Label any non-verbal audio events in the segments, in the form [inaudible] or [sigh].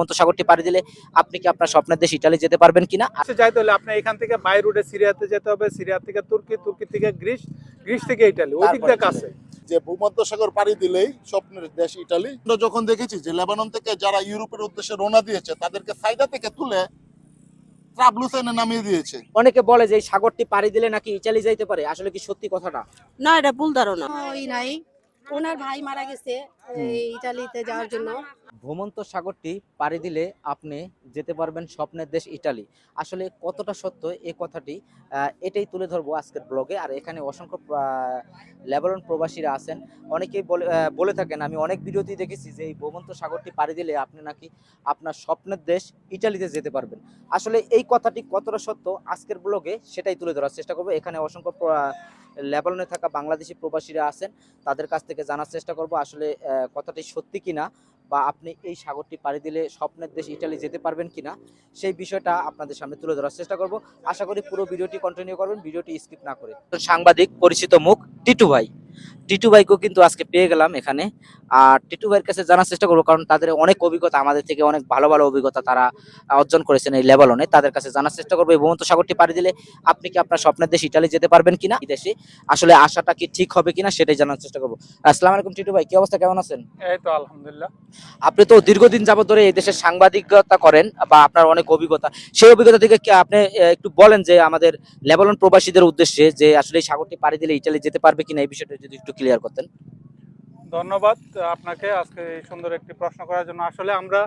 ভূমধ্য সাগরটি পাড়ি দিলে আপনি কি আপনার স্বপ্নের দেশ ইটালি যেতে পারবেন কিনা? সে যাইতে হলে আপনার এখান থেকে বাই রুটে সিরিয়াতে যেতে হবে সিরিয়া থেকে তুর্কি তুর্কি থেকে গ্রিস গ্রিস থেকে ইটালি ওই দিক তারপরে কাছে। যে ভূমধ্যসাগর পাড়ি দিলেই স্বপ্নের দেশ ইটালি। আমরা যখন দেখেছি যে লেবানন থেকে যারা ইউরোপের উদ্দেশ্যে রওনা দিয়েছে তাদেরকে সাইদা থেকে তুলে ট্রাবলুসেনে নামিয়ে দিয়েছে। অনেকে বলে যে এই সাগরটি পাড়ি দিলে নাকি ইটালি যাইতে পারে। আসলে কি সত্যি কথাটা? না এটা ভুল ধারণা। ওই নাই। ওনার ভাই মারা গেছে ইটালিতে যাওয়ার জন্য। ভূমন্ত সাগরটি পাড়ি দিলে আপনি যেতে পারবেন স্বপ্নের দেশ ইটালি। আসলে কতটা সত্য এই কথাটি? এটাই তুলে ধরবো আজকের ব্লগে। আর এখানে অসংখ্য লেবারন প্রবাসীরা আছেন। অনেকেই বলে বলে থাকেন, আমি অনেক ভিডিওতেই দেখেছি যে এই ভ্রমন্ত সাগরটি পাড়ি দিলে আপনি নাকি আপনার স্বপ্নের দেশ ইটালিতে যেতে পারবেন। আসলে এই কথাটি কতটা সত্য আজকের ব্লগে সেটাই তুলে ধরার চেষ্টা করব। এখানে অসংখ্য লেবাননে থাকা বাংলাদেশি প্রবাসীরা আছেন। তাদের কাছ থেকে জানার চেষ্টা করব আসলে কথাটি সত্যি কিনা। বা আপনি এই সাগরটি পাড়ি দিলে স্বপ্নের দেশ ইটালি যেতে পারবেন কিনা, সেই বিষয়টা আপনাদের সামনে তুলে ধরার চেষ্টা করব। আশা করি পুরো ভিডিওটি কন্টিনিউ করবেন, ভিডিওটি স্কিপ না করে। সাংবাদিক, পরিচিত মুখ, টিটু ভাই। টিটু ভাইকেও কিন্তু আজকে পেয়ে গেলাম এখানে। আর টিটু ভাইয়ের কাছে জানার চেষ্টা করব কারণ তাদের অনেক অভিজ্ঞতা আমাদের থেকে অনেক ভালো ভালো অভিজ্ঞতা তারা অর্জন করেছেন এই লেভেলনে তাদের কাছে জানার চেষ্টা করব এই ভূমন্ত সাগরটি পাড়ি দিলে আপনি কি আপনার স্বপ্নের দেশ ইটালি যেতে পারবেন কিনা? এই দেশে আসলে আশাটা কি ঠিক হবে কিনা সেটাই জানার চেষ্টা করব। আসসালামু আলাইকুম টিটু ভাই কি অবস্থা কেমন আছেন? এই তো আলহামদুলিল্লাহ। আপনি তো দীর্ঘদিন যাবত ধরে এই দেশের সাংবাদিকতা করেন বা আপনার অনেক অভিজ্ঞতা। সেই অভিজ্ঞতা থেকে কি আপনি একটু বলেন যে আমাদের লেবানন প্রবাসীদের উদ্দেশ্যে যে আসলে এই সাগরটি পাড়ি দিলে ইটালি যেতে পারবে কিনা এই বিষয়টা যদি একটু ক্লিয়ার করতেন। ধন্যবাদ আপনাকে আজকে এই সুন্দর একটি প্রশ্ন করার জন্য। আসলে আমরা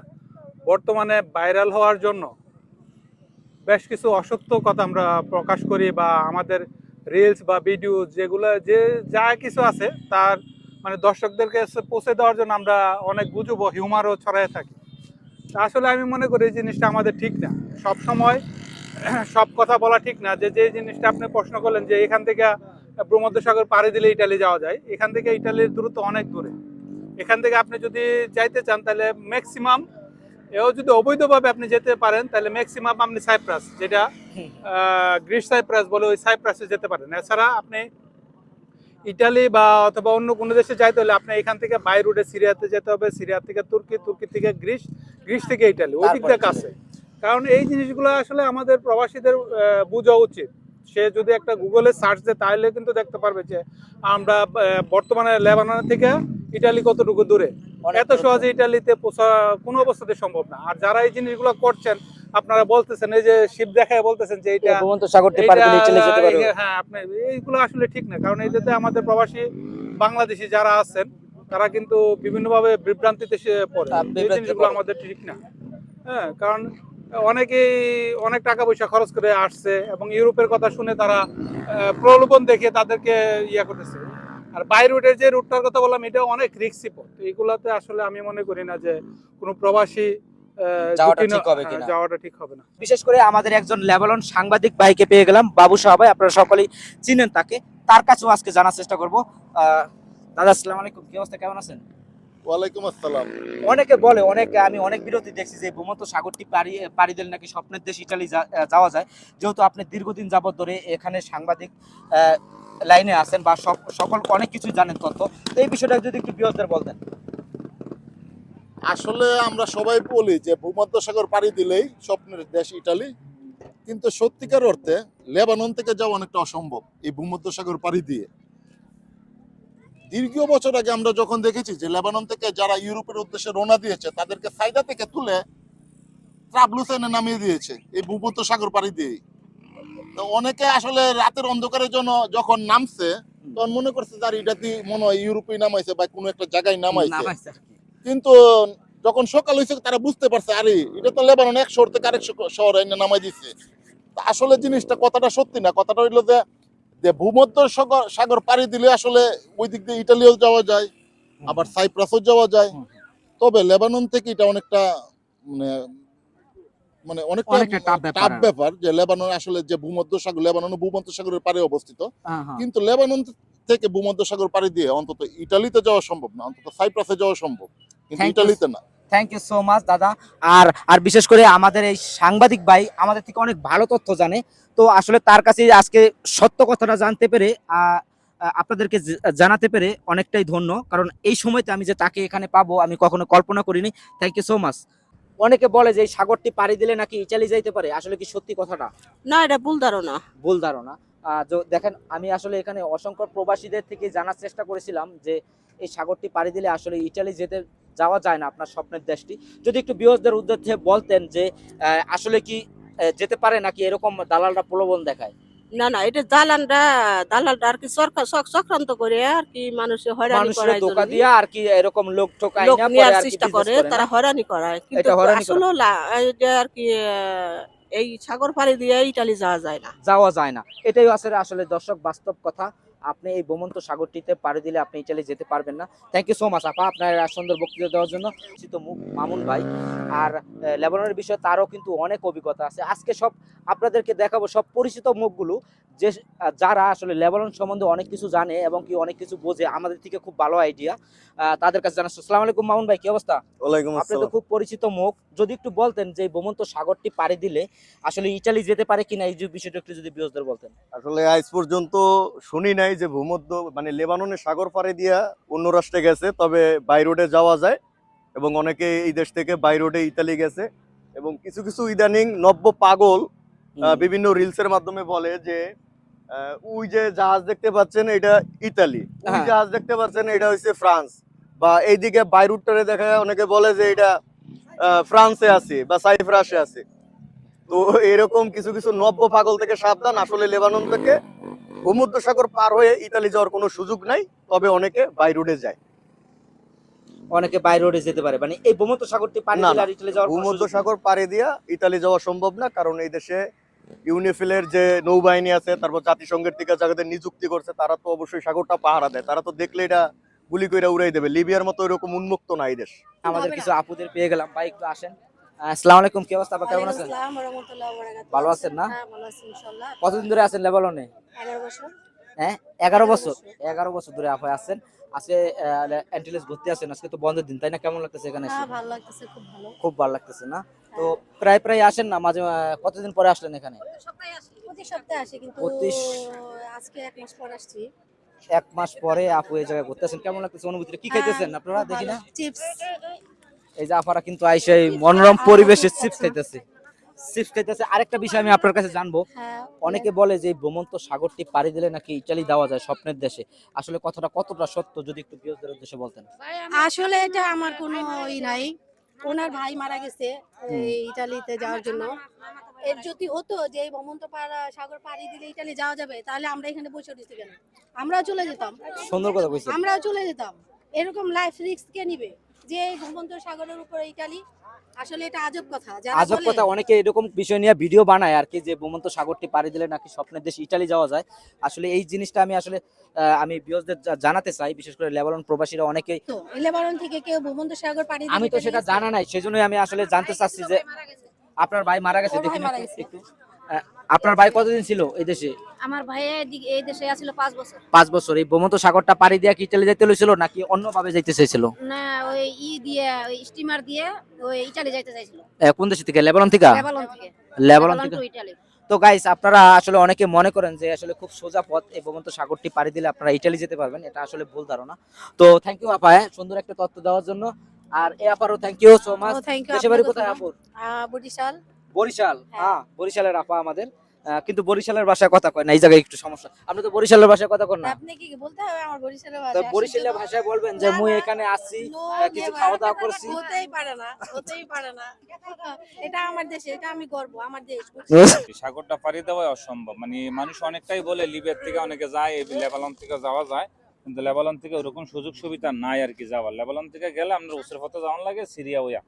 বর্তমানে ভাইরাল হওয়ার জন্য বেশ কিছু অসত্য কথা আমরা প্রকাশ করি বা আমাদের রিলস বা ভিডিও যেগুলো যে যা কিছু আছে তার মানে দর্শকদের কাছে পৌঁছে দেওয়ার জন্য আমরা অনেক গুজব হিউমারও ছড়াই থাকি। আসলে আমি মনে করি এই জিনিসটা আমাদের ঠিক না। সব সময় [clears throat] সব কথা বলা ঠিক না। যে যে জিনিসটা আপনি প্রশ্ন করলেন যে, এখান থেকে ভূমধ্যসাগর পাড়ি দিলে ইটালি যাওয়া যায়। এখান থেকে ইটালির দূরত্ব অনেক দূরে। এখান থেকে আপনি যদি যাইতে চান তাহলে ম্যাক্সিমাম এও যদি অবৈধভাবে আপনি যেতে পারেন তাহলে ম্যাক্সিমাম আপনি সাইপ্রাস যেটা গ্রিস সাইপ্রাস বলে ওই সাইপ্রাসে যেতে পারেন। এছাড়া আপনি ইটালি বা অথবা অন্য কোনো দেশে যাইতে হলে আপনি এখান থেকে বাই রুটে সিরিয়াতে যেতে হবে। সিরিয়া থেকে তুর্কি তুর্কি থেকে গ্রিস গ্রিস থেকে ইটালি। ওই দিক দিয়ে তারপরে কাছে কারণ এই জিনিসগুলো আসলে আমাদের প্রবাসীদের বোঝা উচিত। সে যদি একটা গুগলে সার্চ দেয় তাহলে কিন্তু দেখতে পারবে যে আমরা বর্তমানে লেবানন থেকে ইটালি কতটুকু দূরে। এত সহজে ইটালিতে পৌঁছা কোনো অবস্থাতে সম্ভব না। আর যারা এই জিনিসগুলো করছেন আপনারা বলতেছেন এই যে শিব দেখায় বলতেছেন যে এটা ভূমন্ত এইটা- হ্যাঁ আপনি এইগুলো আসলে ঠিক না। কারণ এটাতে আমাদের প্রবাসী বাংলাদেশি যারা আছেন তারা কিন্তু বিভিন্নভাবে বিভ্রান্তিতে সে পড়ে। এই জিনিসগুলো। আমাদের ঠিক না। হ্যাঁ কারণ অনেকেই অনেক টাকা পয়সা খরচ করে আসছে এবং ইউরোপের কথা শুনে তারা প্রলোভন দেখে তাদেরকে ইয়া করতেছে। আর বাই রুটের যে রুটটার কথা বললাম এটা অনেক রিক্সি পথ। এইগুলাতে আসলে আমি মনে করি না যে কোনো প্রবাসী যাওয়াটা ঠিক হবে হ্যাঁ, কিনা। যাওয়াটা ঠিক হবে না। বিশেষ করে আমাদের একজন লেবানন সাংবাদিক ভাইকে পেয়ে গেলাম। বাবু সাহা ভাই আপনারা সকলেই চিনেন তাকে। তার কাছেও আজকে জানার চেষ্টা করব। আহ, দাদা আসসালামু আলাইকুম। কি অবস্থা? কেমন আছেন? ওয়ালাইকুম আসসালাম। অনেকে বলে অনেক আমি অনেক বিরতি দেখছি যে ভূমন্ত সাগরটি পাড়ি পাড়ি দিলে নাকি স্বপ্নের দেশ ইটালি যাওয়া যায়। যেহেতু আপনি দীর্ঘদিন যাবত ধরে এখানে সাংবাদিক লাইনে আছেন বা সকল অনেক কিছু জানেন তথ্য। তো এই বিষয়টা যদি একটু বৃহত্তর বলতেন। আসলে আমরা সবাই বলি যে ভূমধ্য সাগর পাড়ি দিলেই স্বপ্নের দেশ ইটালি। কিন্তু সত্যিকার অর্থে লেবানন থেকে যাওয়া অনেকটা অসম্ভব এই ভূমধ্য সাগর পাড়ি দিয়ে। দীর্ঘ বছর আগে আমরা যখন দেখেছি যে লেবানন থেকে যারা ইউরোপের উদ্দেশ্যে রওনা দিয়েছে তাদেরকে সাইদা থেকে তুলে ট্রাবলুসেনে নামিয়ে দিয়েছে এই ভূমধ্যসাগর পাড়ি দিয়ে তো অনেকে আসলে রাতের অন্ধকারের জন্য যখন নামছে তখন মনে করছে যে আর এটাতে মনে হয় ইউরোপে নামাইছে বা কোনো একটা জায়গায় নামাইছে। কিন্তু যখন সকাল হয়েছে তারা বুঝতে পারছে আরে এটা তো লেবানন এক শহর থেকে আরেক শহ- শহরে এনে নামাই দিচ্ছে আসলে জিনিসটা কথাটা সত্যি না কথাটা হইল যে যে ভূমধ্য সাগর সাগর পাড়ি দিলে আসলে ওই দিক দিয়ে ইটালিও যাওয়া যায় আবার সাইপ্রাসও যাওয়া যায়। তবে লেবানন থেকে এটা অনেকটা মানে মানে অনেকটা। টাফ ব্যাপার যে লেবানন আসলে যে ভূমধ্য সাগর লেবানন ভূমধ্য সাগরের পারে অবস্থিত। হ্যাঁ, হ্যাঁ। কিন্তু লেবানন থেকে ভূমধ্য সাগর পাড়ি দিয়ে অন্তত ইটালিতে যাওয়া সম্ভব না অন্তত সাইপ্রাসে যাওয়া সম্ভব। কিন্তু ইটালিতে না। থ্যাংক ইউ সো মাচ দাদা। আর আর বিশেষ করে আমাদের এই সাংবাদিক ভাই আমাদের থেকে অনেক ভালো তথ্য জানে। তো আসলে তার কাছে আজকে সত্য কথাটা জানতে পেরে আপনাদেরকে জানাতে পেরে অনেকটাই ধন্য। কারণ এই সময়তে আমি যে তাকে এখানে পাবো আমি কখনো কল্পনা করিনি। থ্যাংক ইউ সো মাচ অনেকে বলে যে এই সাগরটি পাড়ি দিলে নাকি ইটালি যাইতে পারে। আসলে কি সত্যি কথাটা? না এটা ভুল ধারণা। ভুল ধারণা। দেখেন আমি আসলে এখানে অসংখ্য প্রবাসীদের থেকে জানার চেষ্টা করেছিলাম যে এই সাগরটি পাড়ি দিলে আসলে ইটালি যেতে যাওয়া যায় না আপনার স্বপ্নের দেশটি। যদি একটু বিহসদের উদ্দেশ্যে বলতেন যে আসলে কি যেতে পারে নাকি এরকম দালালরা প্রলোভন দেখায়? না না এটা দালানটা দালালটা আর কি সরকার চক- চক্রান্ত করে আর কি মানুষে হয়রানি ধোকা আর কি এরকম লোক ঠোকায় না পরে চেষ্টা করে তারা হয়রানি করায়। কিন্তু আসলে এটা আর কি এই সাগর পাড়ি দিয়ে ইটালি যাওয়া যায় না। যাওয়া যায় না। এটাই আসলে আসলে দর্শক বাস্তব কথা। আপনি এই ভ্রমন্ত সাগরটিতে পাড়ি দিলে আপনি ইটালি যেতে পারবেন না। থ্যাংক ইউ সো মাচ আপা আপনার সুন্দর বক্তৃতা দেওয়ার জন্য। মুখ মামুন ভাই। আর লেবাননের বিষয়ে তারও কিন্তু অনেক অভিজ্ঞতা আছে। আজকে সব আপনাদেরকে দেখাবো সব পরিচিত মুখগুলো। যে যারা আসলে লেবানন সম্বন্ধে অনেক কিছু জানে এবং কি অনেক কিছু বোঝে আমাদের থেকে খুব ভালো আইডিয়া তাদের কাছে জানাচ্ছি আসসালামু আলাইকুম মামুন ভাই কি অবস্থা? আপনি তো খুব পরিচিত মুখ। যদি একটু বলতেন যে ভ্রমন্ত সাগরটি পাড়ি দিলে আসলে ইটালি যেতে পারে কিনা এই যে বিষয়টা একটু যদি বিরোধদের বলতেন। আসলে আজ পর্যন্ত শুনি নাই যে ভূমধ্য মানে লেবাননের সাগর পাড়ে দিয়া অন্য রাষ্ট্রে গেছে তবে বাই রোডে যাওয়া যায় এবং অনেকে এই দেশ থেকে বাই রোডে ইতালি গেছে এবং কিছু কিছু ইদানিং নব্য পাগল বিভিন্ন রিলসের মাধ্যমে বলে যে ওই যে জাহাজ দেখতে পাচ্ছেন এটা ইতালি ওই হ্যাঁ। জাহাজ দেখতে পাচ্ছেন এটা হচ্ছে ফ্রান্স বা এইদিকে বাইরুটটারে দেখা যায় অনেকে বলে যে এটা ফ্রান্সে আছে বা সাইপ্রাসে আছে তো এরকম কিছু কিছু নব্য পাগল থেকে সাবধান আসলে লেবানন থেকে ভূমধ্য সাগর পার হয়ে ইতালি যাওয়ার কোনো সুযোগ নাই তবে অনেকে বাই রোডে যায়। অনেকে বাই রোডে যেতে পারে মানে এই ভূমন্ত সাগরটি পাড়ি না, দিলে আর ইটালি যাওয়ার কোনো ভূমধ্য সাগর পাড়ে দিয়া ইতালি যাওয়া সম্ভব না কারণ এই দেশে ইউনিফিলের যে নৌবাহিনী আছে তারপর জাতিসংঘের থেকে যাদের নিযুক্তি করছে তারা তো অবশ্যই সাগরটা পাহারা দেয়। তারা তো দেখলে এটা গুলি কইরা উড়াই দেবে। লিবিয়ার মতো এরকম উন্মুক্ত না এই দেশ। আমাদের কিছু আপুদের পেয়ে গেলাম। ভাই একটু আসেন। আসসালামু আলাইকুম। কি অবস্থা? কেমন আছেন। ভালো আছেন না? হ্যাঁ ভালো আছি ইনশাআল্লাহ। কতদিন ধরে আছেন লেবাননে? 11 বছর হ্যাঁ এগারো বছর। এগারো বছর ধরে আছেন। আজকে অ্যান্টিলেস ঘুরতে আছেন। আজকে তো বন্ধের দিন তাই না? কেমন লাগতেছে এখানে হ্যাঁ ভালো লাগতেছে খুব ভালো। খুব ভালো লাগতেছে না? তো প্রায় প্রায় আসেন না? মাঝে কতদিন পরে আসলেন এখানে? প্রতি সপ্তাহে আসি। কিন্তু আজকে এক মাস পর আসছি। এক মাস পরে আপু এই জায়গায় ঘুরতে কেমন লাগতেছে অনুভূতিটা? কি খাইতেছেন আপনারা? দেখি না? চিপস। এই যে আপারা কিন্তু আইসে মনোরম পরিবেশে চিপস খাইতেছে। খাইতেছে আরেকটা বিষয় আমি আপনার কাছে জানব। হ্যাঁ অনেকে বলে যে সাগরটি পাড়ি দিলে নাকি ইটালি দেওয়া যায় স্বপ্নের দেশে? আসলে কথাটা কতটা সত্য যদি একটু উদ্দেশ্যে বলতেন? আসলে এটা আমার কোনো ই নাই। ওনার ভাই মারা গেছে ইটালিতে যাওয়ার জন্য। এর যদি হতো যে এই ভ্রমন্ত পাড়া সাগর পাড়ি দিলে ইটালি যাওয়া যাবে তাহলে আমরা এখানে বসে রয়েছি কেন? আমরাও চলে যেতাম। সুন্দর কথা কইছেন। আমরাও চলে যেতাম। এরকম লাইফ রিস্ক কে নিবে? যে এই ভূমন্ত সাগরের উপরে ইটালি আসলে এটা আজব কথা যারা আজব বলে- কথা অনেকে এরকম বিষয় নিয়ে ভিডিও বানায় আর কি যে ভূমন্ত সাগরটি পাড়ি দিলে নাকি স্বপ্নের দেশ ইটালি যাওয়া যায় আসলে এই জিনিসটা আমি আসলে আহ, আমি বিয়সদের জানাতে চাই বিশেষ করে লেবানন প্রবাসীরা অনেকেই তো লেবানন থেকে কেউ ভূমন্ত সাগর পাড়ি দিয়ে আমি তো ইটালি সেটা গেছে? জানা নাই সেজন্যই আমি আসলে জানতে চাচ্ছি যে আপনার ভাই মারা গেছে ওর ভাই দেখুন মারা একটু- গেছে। একটু আহ, আপনার ভাই কতদিন ছিল এই দেশে? আমার ভাই এই দেশে আসছিল পাঁচ বছর। পাঁচ বছর। এই ভূমন্ত সাগরটা পাড়ি দিয়ে কি ইটালি যাইতে লইছিল নাকি অন্যভাবে যাইতে চাইছিল? না ওই ই দিয়ে ওই স্টিমার দিয়ে ওই ইটালি যাইতে চাইছিল। কোন দেশ থেকে? লেবানন থেকে? লেবানন থেকে। লেবানন থেকে। টু ইটালি তো গাইস আপনারা আসলে অনেকে মনে করেন যে আসলে খুব সোজা পথ এই ভূমন্ত সাগরটি পাড়ি দিলে আপনারা ইটালি যেতে পারবেন এটা আসলে ভুল ধারণা। তো থ্যাংক ইউ আপা সুন্দর একটা তথ্য দেওয়ার জন্য। আর এ আপারও থ্যাংক ইউ সো মাচ দেশে বাড়ি কোথায় আপুর? আহ, বরিশাল। বরিশাল। হ্যাঁ। হ্যাঁ বরিশালের আপা আমাদের। কিন্তু বরিশালের ভাষায় কথা কয় না। এই জায়গায় একটু সমস্যা। আপনি তো বরিশালের ভাষায় কথা কন না। আপনি কি বলতে হবে? আমার বরিশালের তো ভাষা বরিশালের ভাষায় বলবেন যে মুই এখানে আহ, কিছু খাওয়া দাওয়া করছি। হতেই পারে না হতেই পারে না। এটা আমার দেশে এটা আমি গর্ব আমার দেশ। সাগরটা পাড়ি দেওয়া অসম্ভব। মানে মানুষ অনেকটাই বলে লিবিয়ার থেকে অনেকে যায় এই লেবানন থেকে যাওয়া যায়। কিন্তু লেবানন থেকে ওরকম সুযোগ সুবিধা নাই আর কি যাওয়ার। লেবানন থেকে গেলে আমরা উসের পথে যাওয়ান লাগে সিরিয়া ওয়া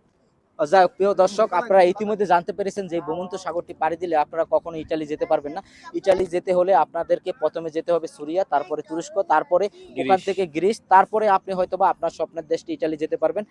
যাই হোক, প্রিয় দর্শক আপনারা ইতিমধ্যে জানতে পেরেছেন যে ভ্রমন্ত ভূমন্ত সাগরটি পাড়ি দিলে আপনারা কখনো ইটালি যেতে পারবেন না। ইটালি যেতে হলে আপনাদেরকে প্রথমে যেতে হবে সুরিয়া তারপরে তুরস্ক তারপরে ওখান থেকে গ্রিস তারপরে আপনি হয়তোবা আপনার স্বপ্নের দেশটি ইটালি যেতে পারবেন।